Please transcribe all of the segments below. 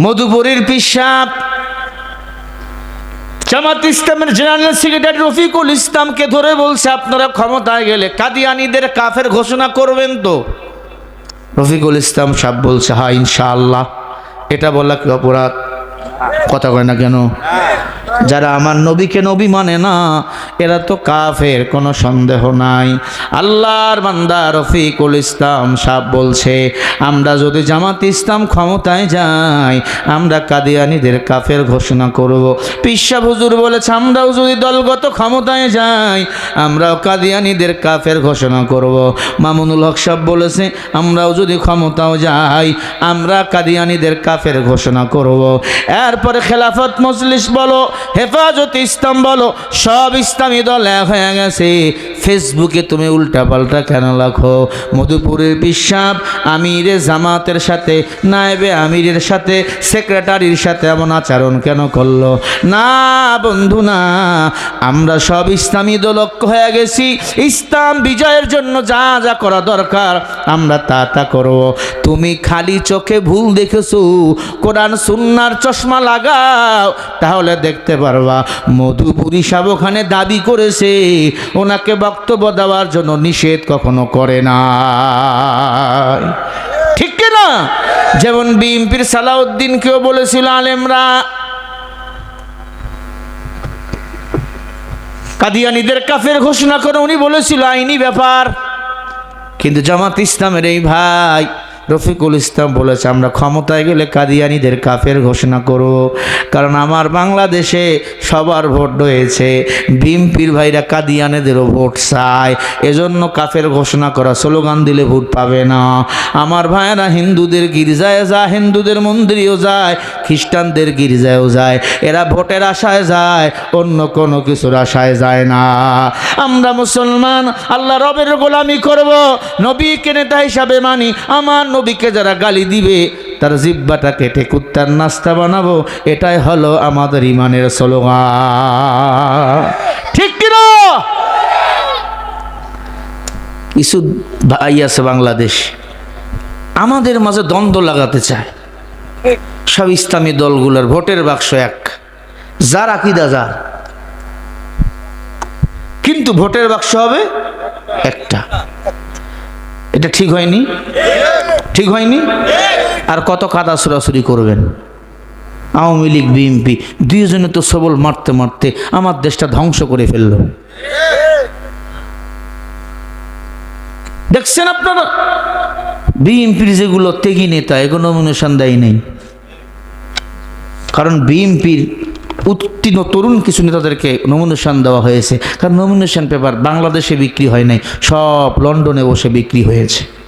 মধুপুরীর পিসাব। জামাত ইসলামের general secretary Rafiqul ইসলামকে ধরে বলছে, আপনারা ক্ষমতায় গেলে কাদিয়ানিদের কাফের ঘোষণা করবেন তো? রফিকুল ইসলাম সাহেব বলছে হা ইনশাআল্লাহ। এটা বলা কি অপরাধ? কথা কয় না কেন? যারা আমার নবীকে নবী মানে না, এরা তো কাফের, কোনো সন্দেহ নাই। আল্লাহর বান্দা রফিকুল ইসলাম সাহেব বলছে, আমরা যদি জামাত ইসলাম ক্ষমতায় যাই, আমরা কাদিয়ানিদের কাফের ঘোষণা করব। পিসা হুজুর বলেছে, আমরাও যদি দলগত ক্ষমতায় যাই, আমরাও কাদিয়ানিদের কাফের ঘোষণা করব। মামুনুল হক সাহেব বলেছে, আমরাও যদি ক্ষমতাও যাই, আমরা কাদিয়ানিদের কাফের ঘোষণা করব। এরপরে খেলাফত মজলিস বলো হেফাজত ইসলাম বলো সব ইসলামী দল এক হয়ে গেছে। ফেসবুকে তুমি উল্টা পাল্টা কেন লাখো মধুপুরের বিশ্বাব আমিরে জামাতের সাথে, নায়েবে আমিরের সাথে, সেক্রেটারির সাথে এমন আচরণ কেন করল? না বন্ধু, না। আমরা সব ইসলামী দল ঐক্য হয়ে গেছি। ইসলাম বিজয়ের জন্য যা যা করা দরকার, আমরা তা তা করব। তুমি খালি চোখে ভুল দেখেছ। কোরআন, সুন্নার চশমা লাগাও, তাহলে দেখতে পারবা। মধুপুরী সাহেব ওখানে দাবি করেছে, ওনাকে বক্তব্য দেওয়ার জন্য নিষেধ কখনো করে না ঠিক না? যেমন বিএমপির সালাউদ্দিনকেও বলেছিল আলেমরা, কাদিয়ানিদের কাফের ঘোষণা করে উনি বলেছিল, আইনি ব্যাপার। কিন্তু জামাত ইসলামের এই ভাই রফিকুল ইসলাম বলেছে, আমরা ক্ষমতায় গেলে কাদিয়ানিদের কাফের ঘোষণা করব কারণ আমার বাংলাদেশে সবার ভোট রয়েছে। বিএমপির ভাইরা কাদিয়ানেদেরও ভোট চায়। এজন্য কাফের ঘোষণা করা, স্লোগান দিলে ভোট পাবে না। আমার ভাইয়েরা হিন্দুদের গির্জায় যায়, হিন্দুদের মন্দিরেও যায়, খ্রিস্টানদের গির্জায়ও যায়। এরা ভোটের আশায় যায়, অন্য কোনো কিছুর আশায় যায় না। আমরা মুসলমান, আল্লাহ রবের গোলামি করব। নবীকে নেতা হিসাবে মানি, আমার নবীকে যারা গালি দিবে, তার জিব্বাটা কেটে কুত্তার নাস্তা বানাবো। এটাই হলো আমাদের ইমানের স্লোগান। ঠিক কিছু ভাই আছে বাংলাদেশ, আমাদের মাঝে দ্বন্দ্ব লাগাতে চায়। সব ইসলামী দলগুলোর ভোটের বাক্স এক। যার আকিদা যার। কিন্তু ভোটের বাক্স হবে একটা। এটা ঠিক হয়নি? ঠিক হয়নি? আর কত কাদা সুরাসুরি করবেন? আওয়ামী লীগ, বিএনপি, দুইজনে তো সবল মারতে মারতে আমার দেশটা ধ্বংস করে ফেলল। দেখছেন আপনারা? বিএনপির যেগুলো তেগি নেতা, এগুলো নমিনেশন দেয় নেই। কারণ বিএনপির উত্তীর্ণ তরুণ কিছু নেতাদেরকে নমিনেশন দেওয়া হয়েছে। কারণ নমিনেশন পেপার বাংলাদেশে বিক্রি হয় নাই, সব লন্ডনে বসে বিক্রি হয়েছে।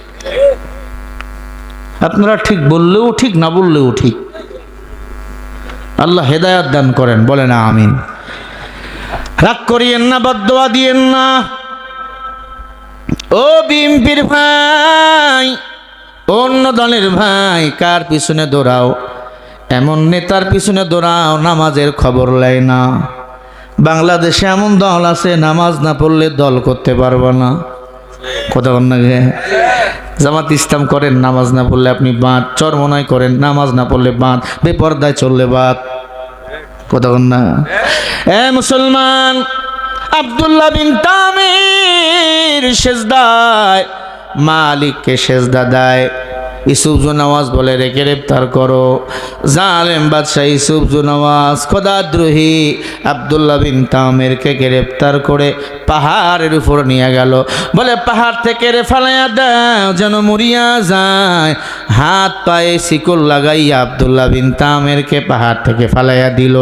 আপনারা ঠিক বললেও ঠিক, না বললেও ঠিক। আল্লাহ হেদায়াত দান করেন বলে না আমিন। রাগ করিয়েন না বদোয়া দিয়েন না। ও বিএমপির ভাই, অন্য দলের ভাই, কার পিছনে দৌড়াও? এমন নেতার পিছনে দৌড়াও, নামাজের খবর লাই না। বাংলাদেশে এমন দল আছে, নামাজ না পড়লে দল করতে পারব না। কথা বল না? জামাত ইসলাম করেন, নামাজ না পড়লে আপনি বাঁধ চরমনায় করেন, নামাজ না পড়লে বাঁধ, বেপর্দায় চললে বাঁধ। কথা না? এ মুসলমান, আবদুল্লাহ বিন তামির সেজদায় মালিককে সেজদা দেয়। ইসুফ নওয়াজ বলে রে গ্রেপ্তার করো। জালেম বাদশাহ ইসুফ নওয়াজ খোদাদ্রোহী আবদুল্লাহ বিন তামেরকে গ্রেপ্তার করে পাহাড়ের উপর নিয়ে গেল। বলে, পাহাড় থেকে রে ফালাইয়া দাও, যেন মরিয়া যায়। হাত পায়ে শিকল লাগাইয়া আবদুল্লাহ বিন তামেরকে পাহাড় থেকে ফালাইয়া দিল।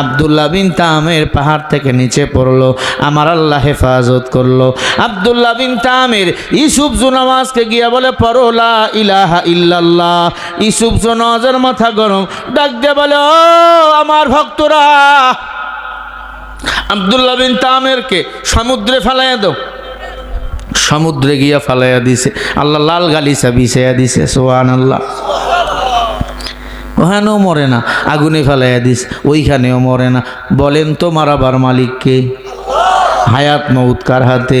আবদুল্লাহ বিন তামের পাহাড় থেকে নিচে পড়ল, আমার আল্লাহ হেফাজত করল। আবদুল্লাহ বিন তামের ইসুফ জুনামাজকে গিয়া বলে পরলা ইলাহা ইল্লাল্লাহ। ইসুফ জুনাজের মাথা গরম, ডাক দিয়ে বলে, ও আমার ভক্তরা, আবদুল্লাহ বিন তামেরকে সমুদ্রে ফেলাইয়া দাও। সমুদ্রে গিয়া ফালাইয়া দিছে। আল্লাহ লাল গালিচা বিছাইয়া দিছে সোহান আল্লাহ ওখানেও মরে না, আগুনে ফেলাইয়া দিস ওইখানেও মরে না। বলেন তো মারাবার মালিককে? হায়াত মৌত কার হাতে?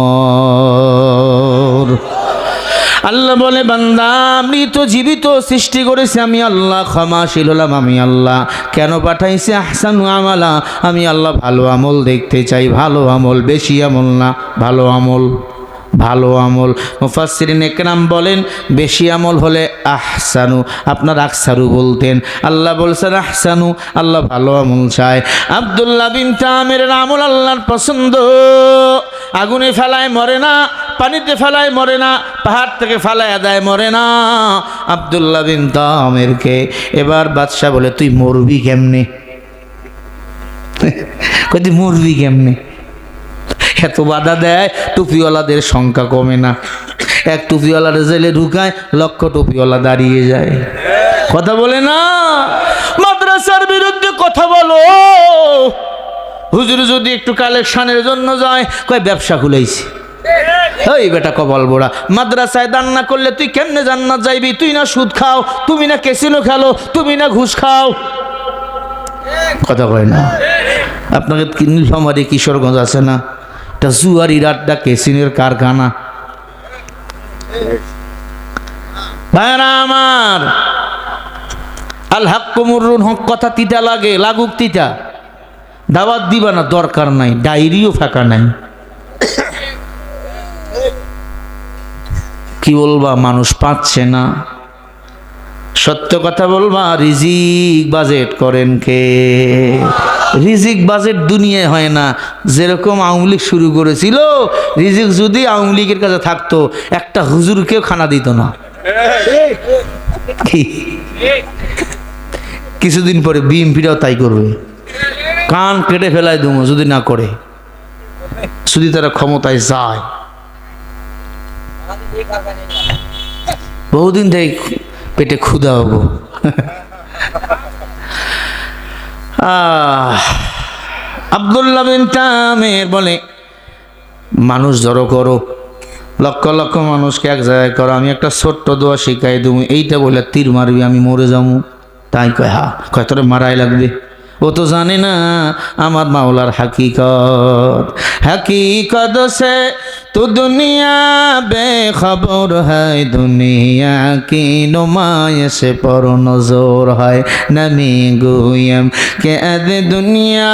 আল্লাহ বলে, বান্দা, আমি তো জীবিত সৃষ্টি করেছি, আমি আল্লাহ, ক্ষমাশীল হলাম, আমি আল্লাহ। কেন পাঠাইছি? আহসানু আমালা। আমি আল্লাহ, ভালো আমল দেখতে চাই, ভালো আমল, বেশি আমল না, ভালো আমল ভালো আমল। মুফাসসিরিন একরাম বলেন, বেশি আমল হলে আহসানু। আপনার আকসারু বলতেন, আল্লাহ বলছেন, আহসানু, আল্লাহ ভালো আমল চায়। আব্দুল্লাহ বিন তামের আমল আল্লাহর পছন্দ। আগুনে ফেলায় মরে না পানিতে ফেলায় মরে না, পাহাড় থেকে ফেলায় দেয় মরে না। আব্দুল্লাহ বিন তামেরকে এবার বাদশাহ বলে, তুই মরবি কেমনে? কই, তুই মরবি কেমনে? এত বাধা দেয়, টুপিওয়ালাদের সংখ্যা কমে না। এক টুপিওয়ালার জেলে ঢুকায়, লক্ষ টুপিওয়ালা দাঁড়িয়ে যায়। কথা বলে না? মাদ্রাসার বিরুদ্ধে কথা বলো। হুজুর যদি একটু কালেকশনের জন্য যায়, কয়, ব্যবসা খুলেছি। ওই বেটা কপাল বোড়া, মাদ্রাসায় দান না করলে তুই কেমনে জান্নাত যাইবি? তুই না সুদ খাও, তুমি না কেসিনো খেলো, তুমি না ঘুষ খাও। কথা কয় না? আপনাকে নীলফামারি কিশোরগঞ্জ আছে না? এটা জুয়ারির আড্ডা কেসিনের কারখানা। ভাইরা আমার, আল হাক কমরুন হক কথা তিতা লাগে, লাগুক তিতা। দাওয়াত দিবা না, দরকার নাই, ডায়েরিও ফাঁকা নাই। কি বলবা, মানুষ পাচ্ছে না। সত্য কথা বলবা, রিজিক বাজেট করেন কে? রিজিক বাজেট দুনিয়ায় হয় না। যেরকম আওয়ামী লীগ শুরু করেছিল, রিজিক যদি আওয়ামী লীগের কাছে থাকতো, একটা হুজুরকেও খানা দিত না। কিছুদিন পরে বিএমপিরাও তাই করবে। কান কেটে ফেলায় দুমো যদি না করে। যদি তারা ক্ষমতায় যায়। বহুদিন থেকে পেটে ক্ষুধা হব। আবদুল্লাহ বিন তামের বলে, মানুষ জড়ো করো। লক্ষ লক্ষ মানুষকে এক জায়গায় করো। আমি একটা ছোট্ট দোয়া শিখাই দেবো। এইটা বলে তীর মারবি, আমি মরে যাব। তাই কয়, হা, কয়, তোরে মারাই লাগবে। ও তো জানে না আমার মাওলার হাকিকত। হাকিকত সে তো দুনিয়া বেখবর হয়, দুনিয়া কি নুমায় সে পর নজর হয়। নমি গুয়ম কে আদ দুনিয়া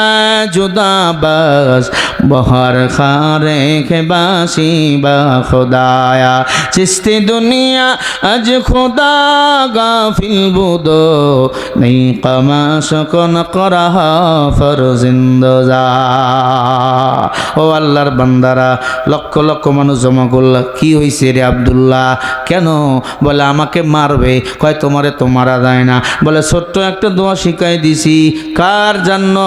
জুদা বাস বহর খারে কে বাসি বা খুদায়া। চিস্তি দুনিয়া আজ খুদা গাফিল বুদো, নেই কমা সকন করা ফর জিন্দা ও আল্লাহর বান্দারা, লক্ষ লক্ষ মানুষ জমা করলা, কি হয়েছে রে আবদুল্লাহ? কেন? বলে, আমাকে মারবে। কয়, তোমারে তো মারা যায় না। বলে, ছোট্ট একটা দোয়া শিখাই দিছি। কার জন্য?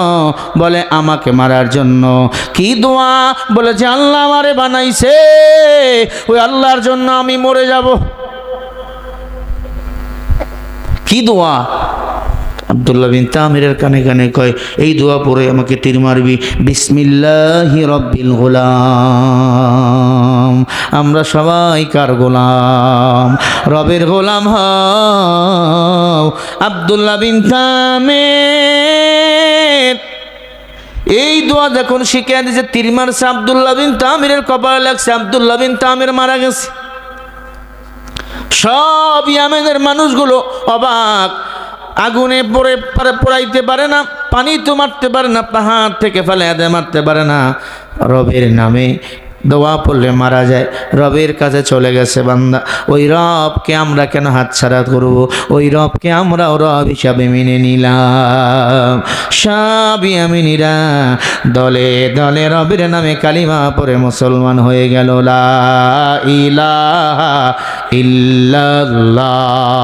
বলে, আমাকে মারার জন্য। কি দোয়া? বলে, যে আল্লাহ আমারে বানাইছে। ওই আল্লাহর জন্য আমি মরে যাব। কি দোয়া? আবদুল্লাহ বিন তামিরের কানে কানে কয়, এই দোয়া পরে আমাকে তীর মারবি। বিসমিল্লাহি রব্বিল গোলাম। আমরা সবাই কার গোলাম? রবের গোলাম হও আবদুল্লাহ বিন তামির। এই দোয়া যখন শিখে দিয়েছে, তীর মারছে আবদুল্লাহ বিন তামিরের কপালে লাগছে, আবদুল্লাহ বিন তামির মারা গেছে। সব ইয়ামেনের মানুষগুলো অবাক। আগুনে পারে পড়াইতে পারে না, পানি তো মারতে পারে না, পাহাড় থেকে ফেলে আদে মারতে পারে না। রবের নামে দোয়া পড়লে মারা যায়, রবের কাছে চলে গেছে বান্দা। ওই রবকে আমরা কেন হাতছাড়া করব? ওই রবকে আমরাও রব হিসাবে মেনে নিলাম। সবই আমি নিরা দলে দলে রবের নামে কালিমা পরে মুসলমান হয়ে গেল। লা ইলাহা ইল্লাল্লাহ।